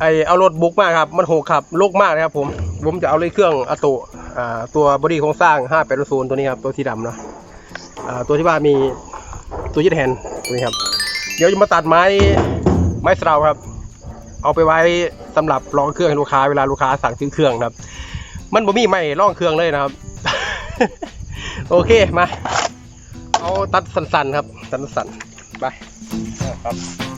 ไอเอารถบุกมากครับ มันโหกขับโลกมากนะครับผม ผมจะเอาเลยเครื่องอโตอ่าตัวบอดี้โครงสร้าง5 8 0ตัวนี้ครับ ตัวสีดำเนาะอ่าตัวที่ว่ามีตัวยึดแฮนด์ตัวนี้ครับ เดี๋ยวจะมาตัดไม้ไม้สราวครับ เอาไปไว้สำหรับรองเครื่องให้ลูกค้าเวลาลูกค้าสั่งซื้อเครื่องครับ มันบ่มีไม่ร่องเครื่องเลยนะครับ โอเคมา เอาตัดสั้นๆครับ สั้นๆไปครับ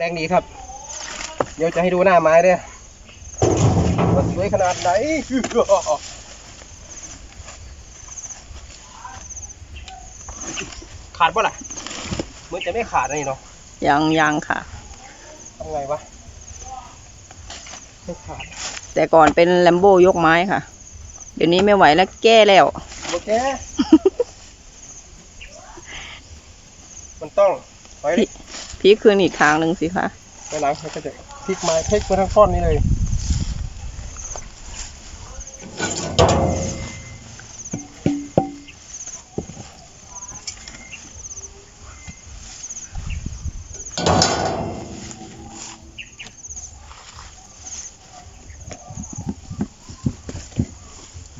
แรงดีครับ เดี๋ยวจะให้ดูหน้าไม้ด้วยว่าสวยขนาดไหนขาดป่ะล่ะเหมือนจะไม่ขาดนะนี่เนาะยังยังค่ะทำไงวะไม่ขาด แต่ก่อนเป็นแลมโบยกไม้ค่ะ เดี๋ยวนี้ไม่ไหวแล้วแก้แล้วโอเคมันต้องไว้พี่พลิกคืนอีกทางหนึ่งสิคะไปหลังมันก็จะพ ลิกไม้พลิกมาทั้งท่อนนี้เลย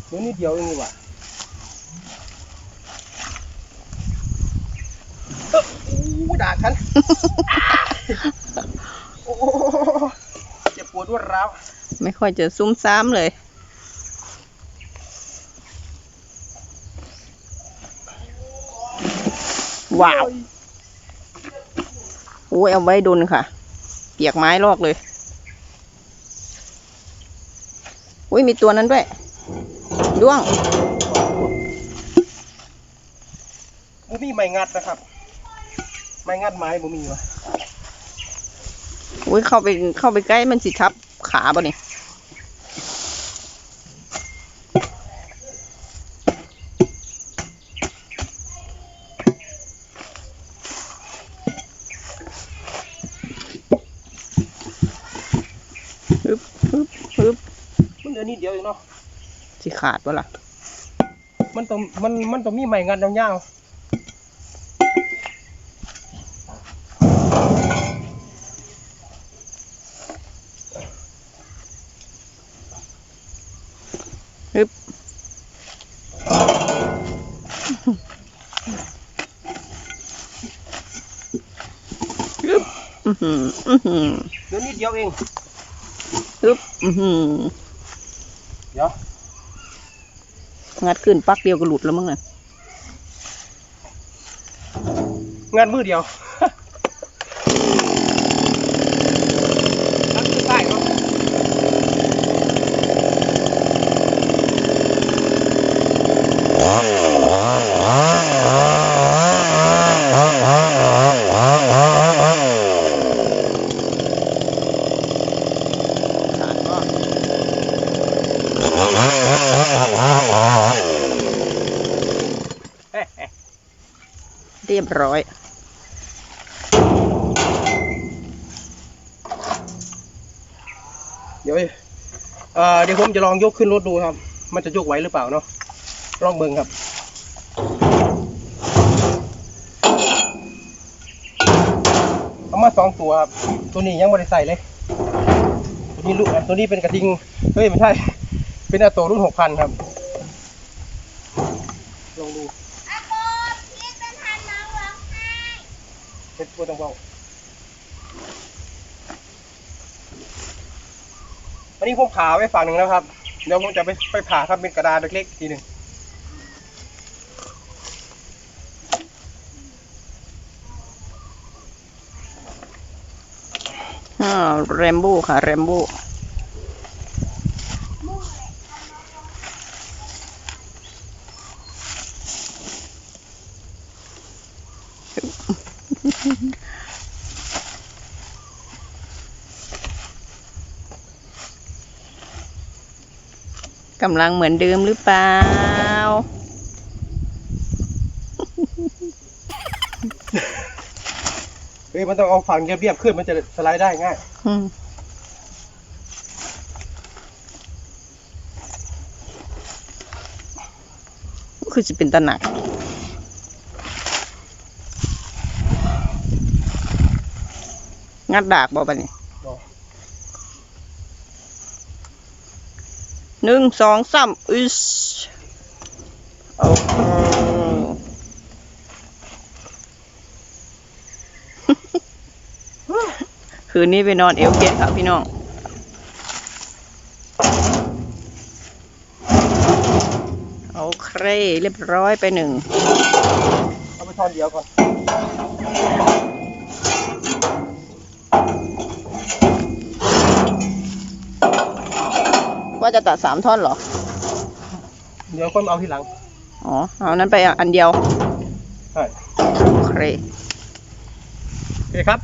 เดี๋ยวนิดเดียวเองนี่หว่ะเอ้ออู้ด่าฉัน โอ้โหเจ็บปวด รวดร้าวไม่ค่อยจะซุ้มซ้ำเลย ว้าวโอ้ยเอาไว้ดุนค่ะ เปียกไม้ลอกเลยอุ้ยมีตัวนั้นด้วยด้วงบูมีไม้งัดนะครับ ไม้งัดไม้บูมีวะ อุ้ยเข้าไปเข้าไปใกล้มันสิทับขาบ่นี่ฮึบฮึบฮึบมันเดี๋ยวนิดเดียวเองเนาะสิขาดบ่ล่ะ มันต้องมันมันต้องมีไม้งัดยาวฮึ อือหืออือหือๆเดี๋ยวนิดเดียวเองฮึบอือหือเดี๋ยวงัดขึ้นปักเดียวก็หลุดแล้วมั้งน่ะงานมือเดียวนัดมือได้เนาะ ขาดก็ เรียบร้อยเดี๋ยวเอ่อเดี๋ยวผมจะลองยกขึ้นรถดูครับ มันจะยกไหวหรือเปล่าเนาะ ลองเบิ่งครับ เอามาสองตัวครับ ตัวนี้ยังไม่ได้ใส่เลย ตัวนี้ลูกตัวนี้เป็นกระทิง เฮ้ยไม่ใช่ เป็นอาโตรุ่นหกพันครับ ลองดู อาโกพี่เป็นทันน้องร้องไห้ เป็นตัวตังเบานี้ผมผ่าไว้ฝั่งหนึ่งแล้วครับ เดี๋ยวผมจะไปไปผ่าทำเป็นกระดาษเล็กๆทีหนึ่งอ่าแรมโบ้ค่ะแรมโบ้ กำลังเหมือนเดิมหรือเปล่า เฮ้ยมันต้องเอาฝั่งเรียบๆขึ้นมันจะสไลด์ได้ง่าย อืมคือจะเป็นตะหนัก งัดดากบอกไปนี่บ่หนึ่งสองสามอึสโอ้โหคืนนี้ไปนอนเอวเกตค่ะพี่น้องโอเคเรียบร้อยไปหนึ่งเอาไปช้อนเดียวก่อน ว่าจะตัดสามท่อนเหรอ เดี๋ยวคนเอาทีหลัง อ๋อ เอานั้นไปอันเดียว ใช่ โอเค โอเคครับ